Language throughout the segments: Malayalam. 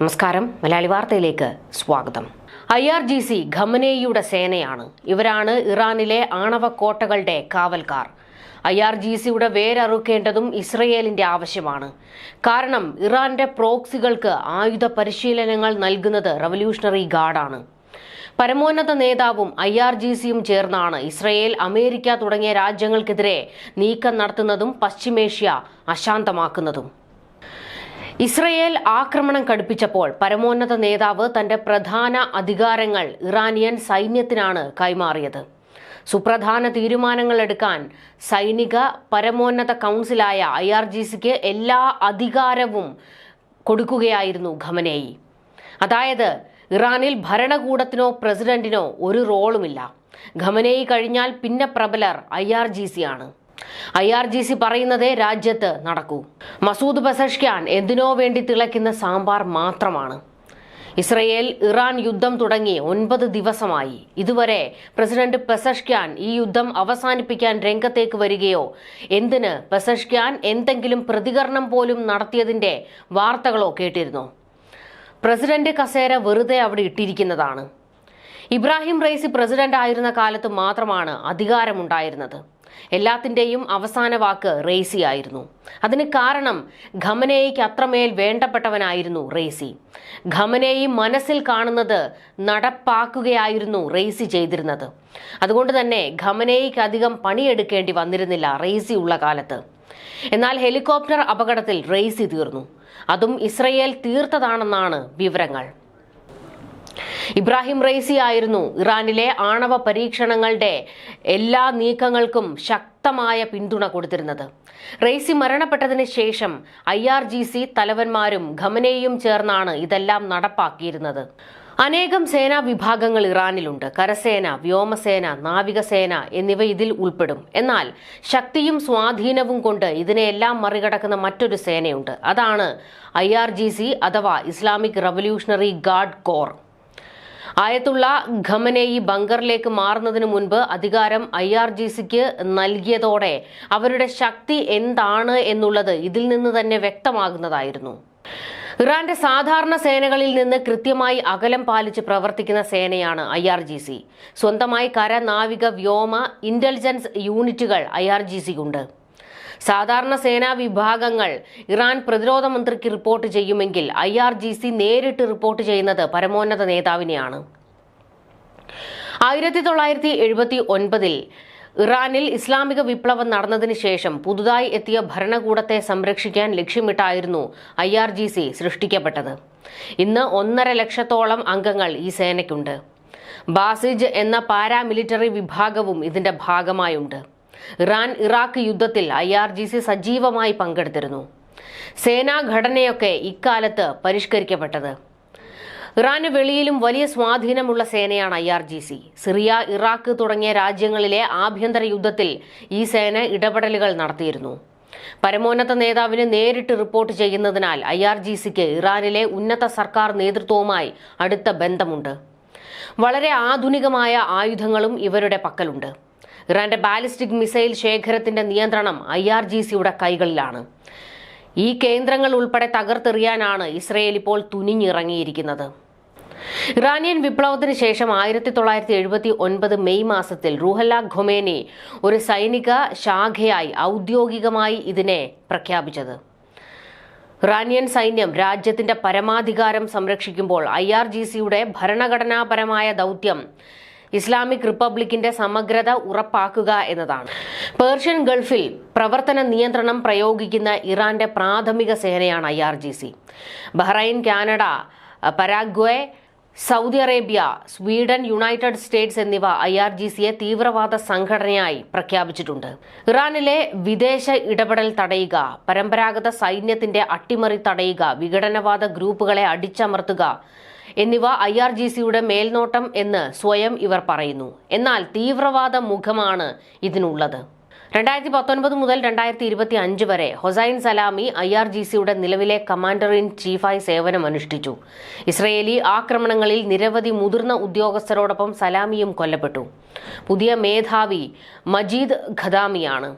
നമസ്കാരം. മലയാളി വാർത്തയിലേക്ക് സ്വാഗതം. ഐ ആർ ജി സി ഖമനേയിയുടെ സേനയാണ്. ഇവരാണ് ഇറാനിലെ ആണവ കോട്ടകളുടെ കാവൽക്കാർ. ഐ ആർ ജി സിയുടെ വേരറുക്കേണ്ടതും ഇസ്രയേലിന്റെ ആവശ്യമാണ്. കാരണം ഇറാന്റെ പ്രോക്സികൾക്ക് ആയുധ പരിശീലനങ്ങൾ നൽകുന്നത് റവല്യൂഷണറി ഗാർഡാണ്. പരമോന്നത നേതാവും ഐ ആർ ജി സിയും ചേർന്നാണ് ഇസ്രയേൽ അമേരിക്ക തുടങ്ങിയ രാജ്യങ്ങൾക്കെതിരെ നീക്കം നടത്തുന്നതും പശ്ചിമേഷ്യ അശാന്തമാക്കുന്നതും. ഇസ്രയേൽ ആക്രമണം കടുപ്പിച്ചപ്പോൾ പരമോന്നത നേതാവ് തന്റെ പ്രധാന അധികാരങ്ങൾ ഇറാനിയൻ സൈന്യത്തിനാണ് കൈമാറിയത്. സുപ്രധാന തീരുമാനങ്ങൾ എടുക്കാൻ സൈനിക പരമോന്നത കൗൺസിലായ ഐ ആർ ജി സിക്ക് എല്ലാ അധികാരവും കൊടുക്കുകയായിരുന്നു ഖമനേയി. അതായത് ഇറാനിൽ ഭരണകൂടത്തിനോ പ്രസിഡന്റിനോ ഒരു റോളുമില്ല. ഖമനേയി കഴിഞ്ഞാൽ പിന്നെ പ്രബലർ ഐ ആർ ജി സി ആണ്. ഐ ആർ ജി സി പറയുന്നതേ രാജ്യത്ത് നടക്കൂ. മസൂദ് ബസഷ്ഖാൻ എന്തിനോ വേണ്ടി തിളയ്ക്കുന്ന സാമ്പാർ മാത്രമാണ്. ഇസ്രയേൽ ഇറാൻ യുദ്ധം തുടങ്ങി ഒൻപത് ദിവസമായി. ഇതുവരെ പ്രസിഡന്റ് പെസഷ്ക്യാൻ ഈ യുദ്ധം അവസാനിപ്പിക്കാൻ രംഗത്തേക്ക് വരികയോ? എന്തിന് പെസഷ്ക്യാൻ എന്തെങ്കിലും പ്രതികരണം പോലും നടത്തിയതിന്റെ വാർത്തകളോ കേട്ടിരുന്നു? പ്രസിഡന്റ് കസേര വെറുതെ അവിടെ ഇട്ടിരിക്കുന്നതാണ്. ഇബ്രാഹിം റൈസി പ്രസിഡന്റ് ആയിരുന്ന കാലത്ത് മാത്രമാണ് അധികാരമുണ്ടായിരുന്നത്. എല്ലാത്തിന്റെയും അവസാന വാക്ക് റേസി ആയിരുന്നു. അതിന് കാരണം ഖമനേയിക്ക് അത്രമേൽ വേണ്ടപ്പെട്ടവനായിരുന്നു റേസി. ഖമനേയി മനസ്സിൽ കാണുന്നത് നടപ്പാക്കുകയായിരുന്നു റേസി ചെയ്തിരുന്നത്. അതുകൊണ്ട് തന്നെ ഖമനേയിക്ക് അധികം പണിയെടുക്കേണ്ടി വന്നിരുന്നില്ല റേസി ഉള്ള കാലത്ത്. എന്നാൽ ഹെലികോപ്റ്റർ അപകടത്തിൽ റേസി തീർന്നു. അതും ഇസ്രയേൽ തീർത്തതാണെന്നാണ് വിവരങ്ങൾ. ഇബ്രാഹിം റൈസി ആയിരുന്നു. ഇറാനിലെ ആണവ പരീക്ഷണങ്ങളുടെ എല്ലാ നീക്കങ്ങൾക്കും ശക്തമായ പിന്തുണ കൊടുത്തിരുന്നത്. റൈസി മരണപ്പെട്ടതിന് ശേഷം ഐ ആർ ജി സി തലവന്മാരും ഖമനേയും ചേർന്നാണ് ഇതെല്ലാം നടപ്പാക്കിയിരുന്നത്. അനേകം സേനാ വിഭാഗങ്ങൾ ഇറാനിലുണ്ട്. കരസേന വ്യോമസേന നാവികസേന എന്നിവ ഇതിൽ ഉൾപ്പെടും. എന്നാൽ ശക്തിയും സ്വാധീനവും കൊണ്ട് ഇതിനെയെല്ലാം മറികടക്കുന്ന മറ്റൊരു സേനയുണ്ട്. അതാണ് ഐ അഥവാ Islamic revolutionary guard corps. Ayatollah Khamenei ബങ്കറിലേക്ക് മാറുന്നതിന് മുൻപ് അധികാരം ഐ ആർ ജി സിക്ക് നൽകിയതോടെ അവരുടെ ശക്തി എന്താണ് എന്നുള്ളത് ഇതിൽ നിന്ന് തന്നെ വ്യക്തമാകുന്നതായിരുന്നു. ഇറാന്റെ സാധാരണ സേനകളിൽ നിന്ന് കൃത്യമായി അകലം പാലിച്ച് പ്രവർത്തിക്കുന്ന സേനയാണ് ഐ ആർ ജി സി. സ്വന്തമായി കര നാവിക വ്യോമ ഇന്റലിജൻസ് യൂണിറ്റുകൾ ഐ ആർ ജി സിക്കുണ്ട്. സാധാരണ സേനാ വിഭാഗങ്ങൾ ഇറാൻ പ്രതിരോധ മന്ത്രിക്ക് റിപ്പോർട്ട് ചെയ്യുമെങ്കിൽ ഐ ആർ ജി സി നേരിട്ട് റിപ്പോർട്ട് ചെയ്യുന്നത് പരമോന്നത നേതാവിനെയാണ്. ആയിരത്തി തൊള്ളായിരത്തി എഴുപത്തി ഒൻപതിൽ ഇറാനിൽ ഇസ്ലാമിക വിപ്ലവം നടന്നതിന് ശേഷം പുതുതായി എത്തിയ ഭരണകൂടത്തെ സംരക്ഷിക്കാൻ ലക്ഷ്യമിട്ടായിരുന്നു ഐ ആർ ജി സി സൃഷ്ടിക്കപ്പെട്ടത്. ഇന്ന് ഒന്നര ലക്ഷത്തോളം അംഗങ്ങൾ ഈ സേനയ്ക്കുണ്ട്. ബാസിജ് എന്ന പാരാമിലിറ്ററി വിഭാഗവും ഇതിന്റെ ഭാഗമായുണ്ട്. ഇറാൻ ഇറാഖ് യുദ്ധത്തിൽ ഐ ആർ ജി സി സജീവമായി പങ്കെടുത്തിരുന്നു. സേനാഘടനയൊക്കെ ഇക്കാലത്ത് പരിഷ്കരിക്കപ്പെട്ടത്. ഇറാന് വെളിയിലും വലിയ സ്വാധീനമുള്ള സേനയാണ് I R G C. Syria Iraq തുടങ്ങിയ രാജ്യങ്ങളിലെ ആഭ്യന്തര യുദ്ധത്തിൽ ഈ സേന ഇടപെടലുകൾ നടത്തിയിരുന്നു. പരമോന്നത നേതാവിന് നേരിട്ട് റിപ്പോർട്ട് ചെയ്യുന്നതിനാൽ ഐ ആർ ജി സിക്ക് ഇറാനിലെ ഉന്നത സർക്കാർ നേതൃത്വവുമായി അടുത്ത ബന്ധമുണ്ട്. വളരെ ആധുനികമായ ആയുധങ്ങളും ഇവരുടെ പക്കലുണ്ട്. ഇറാന്റെ ബാലിസ്റ്റിക് മിസൈൽ ശേഖരത്തിന്റെ നിയന്ത്രണം ഐ ആർ ജി സിയുടെ കൈകളിലാണ്. ഈ കേന്ദ്രങ്ങൾ ഉൾപ്പെടെ തകർത്തെറിയാനാണ് ഇസ്രയേൽ ഇപ്പോൾ തുനിഞ്ഞിറങ്ങിയിരിക്കുന്നത്. ഇറാനിയൻ വിപ്ലവത്തിന് ശേഷം ആയിരത്തി തൊള്ളായിരത്തി എഴുപത്തി ഒൻപത് മെയ് മാസത്തിൽ റുഹല്ല ഖൊമേനി ഒരു സൈനിക ശാഖയായി ഔദ്യോഗികമായി ഇതിനെ പ്രഖ്യാപിച്ചത്. ഇറാനിയൻ സൈന്യം രാജ്യത്തിന്റെ പരമാധികാരം സംരക്ഷിക്കുമ്പോൾ ഐ ആർ ജി സിയുടെ ഭരണഘടനാപരമായ ദൗത്യം ഇസ്ലാമിക് റിപ്പബ്ലിക്കിന്റെ സമഗ്രത ഉറപ്പാക്കുക എന്നതാണ്. പേർഷ്യൻ ഗൾഫിൽ പ്രവർത്തന നിയന്ത്രണം പ്രയോഗിക്കുന്ന ഇറാന്റെ പ്രാഥമിക സേനയാണ് I R G C. Bahrain Canada Paraguay Saudi Arabia Sweden United States എന്നിവ ഐ ആർ ജി സിയെ തീവ്രവാദ സംഘടനയായി പ്രഖ്യാപിച്ചിട്ടുണ്ട്. ഇറാനിലെ വിദേശ ഇടപെടൽ തടയുക പരമ്പരാഗത സൈന്യത്തിന്റെ അട്ടിമറി തടയുക വിഘടനവാദ ഗ്രൂപ്പുകളെ അടിച്ചമർത്തുക എന്നിവ ഐ ആർ ജി സിയുടെ മേൽനോട്ടം എന്ന് സ്വയം ഇവർ പറയുന്നു. എന്നാൽ തീവ്രവാദ മുഖമാണ് ഇതിനുള്ളത്. രണ്ടായിരത്തി പത്തൊൻപത് മുതൽ രണ്ടായിരത്തി ഇരുപത്തി അഞ്ച് വരെ Hossein Salami I R G സിയുടെ നിലവിലെ കമാൻഡർ ഇൻ ചീഫായി സേവനമനുഷ്ഠിച്ചു ഇസ്രയേലി ആക്രമണങ്ങളിൽ നിരവധി മുതിർന്ന ഉദ്യോഗസ്ഥരോടൊപ്പം സലാമിയും കൊല്ലപ്പെട്ടു. പുതിയ മേധാവി മജീദ് ഖദാമിയാണ്.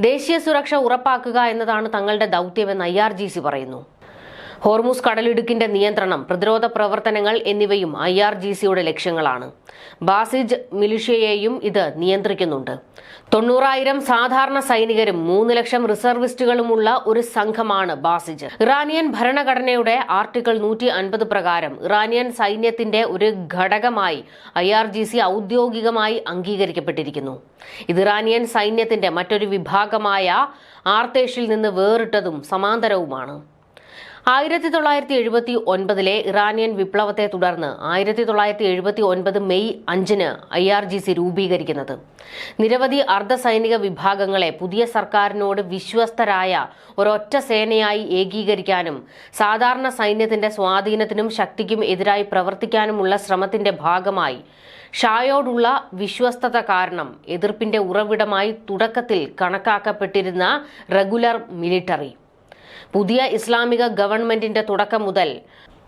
ദേശീയ സുരക്ഷ ഉറപ്പാക്കുക എന്നതാണ് തങ്ങളുടെ ദൗത്യമെന്ന് ഐ ആർ ജി സി പറയുന്നു. ഹോർമുസ് കടലിടുക്കിന്റെ നിയന്ത്രണം പ്രതിരോധ പ്രവർത്തനങ്ങൾ എന്നിവയും ഐ ആർ ജി സിയുടെ ലക്ഷ്യങ്ങളാണ്. ബാസിജ് മിലിഷ്യയെയും ഇത് നിയന്ത്രിക്കുന്നുണ്ട്. തൊണ്ണൂറായിരം സാധാരണ സൈനികരും മൂന്ന് ലക്ഷം റിസർവിസ്റ്റുകളുമുള്ള ഒരു സംഘമാണ് ബാസിജ്. ഇറാനിയൻ ഭരണഘടനയുടെ ആർട്ടിക്കിൾ നൂറ്റി അൻപത് പ്രകാരം ഇറാനിയൻ സൈന്യത്തിന്റെ ഒരു ഘടകമായി ഐ ആർ ജി സി ഔദ്യോഗികമായി അംഗീകരിക്കപ്പെട്ടിരിക്കുന്നു. ഇത് ഇറാനിയൻ സൈന്യത്തിന്റെ മറ്റൊരു വിഭാഗമായ ആർത്തേഷിൽ നിന്ന് വേറിട്ടതും സമാന്തരവുമാണ്. ആയിരത്തി തൊള്ളായിരത്തി എഴുപത്തി ഒൻപതിലെ ഇറാനിയൻ വിപ്ലവത്തെ തുടർന്ന് ആയിരത്തി തൊള്ളായിരത്തി എഴുപത്തി ഒൻപത് മെയ് അഞ്ചിന് ഐ ആർ ജി സി രൂപീകരിക്കുന്നത്. നിരവധി അർദ്ധസൈനിക വിഭാഗങ്ങളെ പുതിയ സർക്കാരിനോട് വിശ്വസ്തരായ ഒരൊറ്റ സേനയായി ഏകീകരിക്കാനും സാധാരണ സൈന്യത്തിന്റെ സ്വാധീനത്തിനും ശക്തിക്കും എതിരായി പ്രവർത്തിക്കാനുമുള്ള ശ്രമത്തിന്റെ ഭാഗമായി ഷായോടുള്ള വിശ്വസ്തത കാരണം എതിർപ്പിന്റെ ഉറവിടമായി തുടക്കത്തിൽ കണക്കാക്കപ്പെട്ടിരുന്ന റെഗുലർ മിലിറ്ററി. പുതിയ ഇസ്ലാമിക ഗവൺമെന്റിന്റെ തുടക്കം മുതൽ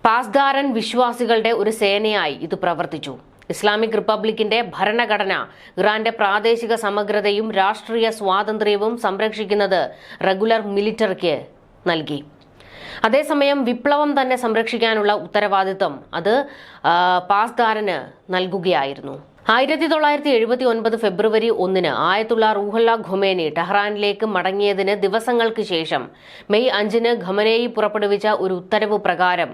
പാസ്ദാരൻ വിശ്വാസികളുടെ ഒരു സേനയായി ഇത് പ്രവർത്തിച്ചു. ഇസ്ലാമിക് റിപ്പബ്ലിക്കിന്റെ ഭരണഘടന ഇറാന്റെ പ്രാദേശിക സമഗ്രതയും രാഷ്ട്രീയ സ്വാതന്ത്ര്യവും സംരക്ഷിക്കുന്നത് റെഗുലർ മിലിറ്ററിക്ക് നൽകി. അതേസമയം വിപ്ലവം തന്നെ സംരക്ഷിക്കാനുള്ള ഉത്തരവാദിത്വം അത് പാസ്ദാരന് നൽകുകയായിരുന്നു. ആയിരത്തി തൊള്ളായിരത്തി എഴുപത്തി ഒൻപത് ഫെബ്രുവരി ഒന്നിന് ആയത്തുള്ള റൂഹല്ല ഖുമേനി ടെഹ്റാനിലേക്ക് മടങ്ങിയതിന് ദിവസങ്ങൾക്ക് ശേഷം മെയ് അഞ്ചിന് ഖമനേയി പുറപ്പെടുവിച്ച ഒരു ഉത്തരവ് പ്രകാരം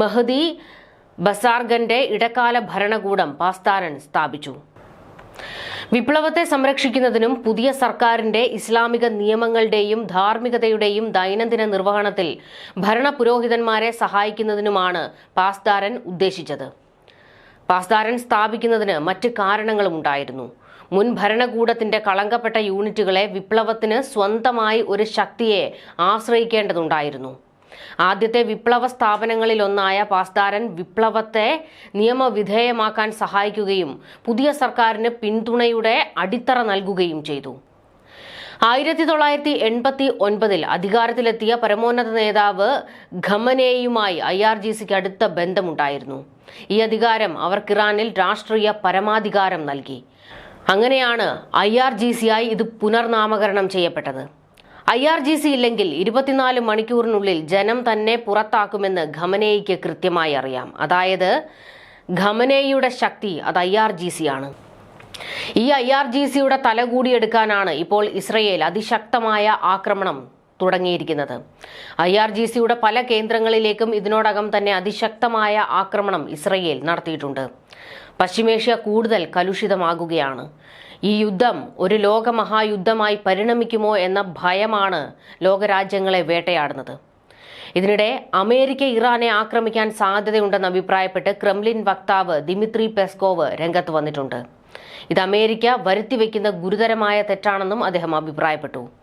മെഹദി ബസാർഗന്റെ ഇടക്കാല ഭരണകൂടം പാസ്താരൻ സ്ഥാപിച്ചു. വിപ്ലവത്തെ സംരക്ഷിക്കുന്നതിനും പുതിയ സർക്കാരിന്റെ ഇസ്ലാമിക നിയമങ്ങളുടെയും ധാർമ്മികതയുടെയും ദൈനംദിന നിർവഹണത്തിൽ ഭരണപുരോഹിതന്മാരെ സഹായിക്കുന്നതിനുമാണ് പാസ്താരൻ ഉദ്ദേശിച്ചത്. പാസ്താരൻ സ്ഥാപിക്കുന്നതിന് മറ്റ് കാരണങ്ങളും ഉണ്ടായിരുന്നു. മുൻ ഭരണകൂടത്തിന്റെ കളങ്കപ്പെട്ട യൂണിറ്റുകളെ വിപ്ലവത്തിന് സ്വന്തമായി ഒരു ശക്തിയെ ആശ്രയിക്കേണ്ടതുണ്ടായിരുന്നു. ആദ്യത്തെ വിപ്ലവ സ്ഥാപനങ്ങളിലൊന്നായ പാസ്ദാരൻ വിപ്ലവത്തെ നിയമവിധേയമാക്കാൻ സഹായിക്കുകയും പുതിയ സർക്കാരിന് പിന്തുണയുടെ അടിത്തറ നൽകുകയും ചെയ്തു. ആയിരത്തി തൊള്ളായിരത്തി എൺപത്തി ഒൻപതിൽ അധികാരത്തിലെത്തിയ പരമോന്നത നേതാവ് ഖമനേയുമായി ഐ ആർ ജി സിക്ക് അടുത്ത ബന്ധമുണ്ടായിരുന്നു. ഈ അധികാരം അവർക്ക് ഇറാനിൽ രാഷ്ട്രീയ പരമാധികാരം നൽകി. അങ്ങനെയാണ് ഐ ആർ ജി സിയായി ഇത് പുനർനാമകരണം ചെയ്യപ്പെട്ടത്. ഐ ആർ ജി സി ഇല്ലെങ്കിൽ ഇരുപത്തിനാല് മണിക്കൂറിനുള്ളിൽ ജനം തന്നെ പുറത്താക്കുമെന്ന് ഖമനേയിക്ക് കൃത്യമായി അറിയാം. അതായത് ഖമനേയിയുടെ ശക്തി അത് ഐ ആർ ജി സി ആണ് ഈ ഐ ആർ ജി സിയുടെ തല കൂടിയെടുക്കാനാണ് ഇപ്പോൾ ഇസ്രയേൽ അതിശക്തമായ ആക്രമണം തുടങ്ങിയിരിക്കുന്നത്. ഐ ആർ ജി സിയുടെ പല കേന്ദ്രങ്ങളിലേക്കും ഇതിനോടകം തന്നെ അതിശക്തമായ ആക്രമണം ഇസ്രയേൽ നടത്തിയിട്ടുണ്ട്. പശ്ചിമേഷ്യ കൂടുതൽ കലുഷിതമാകുകയാണ്. ഈ യുദ്ധം ഒരു ലോകമഹായുദ്ധമായി പരിണമിക്കുമോ എന്ന ഭയമാണ് ലോകരാജ്യങ്ങളെ വേട്ടയാടുന്നത്. ഇതിനിടെ അമേരിക്ക ഇറാനെ ആക്രമിക്കാൻ സാധ്യതയുണ്ടെന്ന് അഭിപ്രായപ്പെട്ട് ക്രെംലിൻ വക്താവ് ദിമിത്രി പെസ്കോവ് രംഗത്ത് വന്നിട്ടുണ്ട്. ഇത് അമേരിക്ക വരുത്തിവെക്കുന്ന ഗുരുതരമായ തെറ്റാണെന്നും അദ്ദേഹം അഭിപ്രായപ്പെട്ടു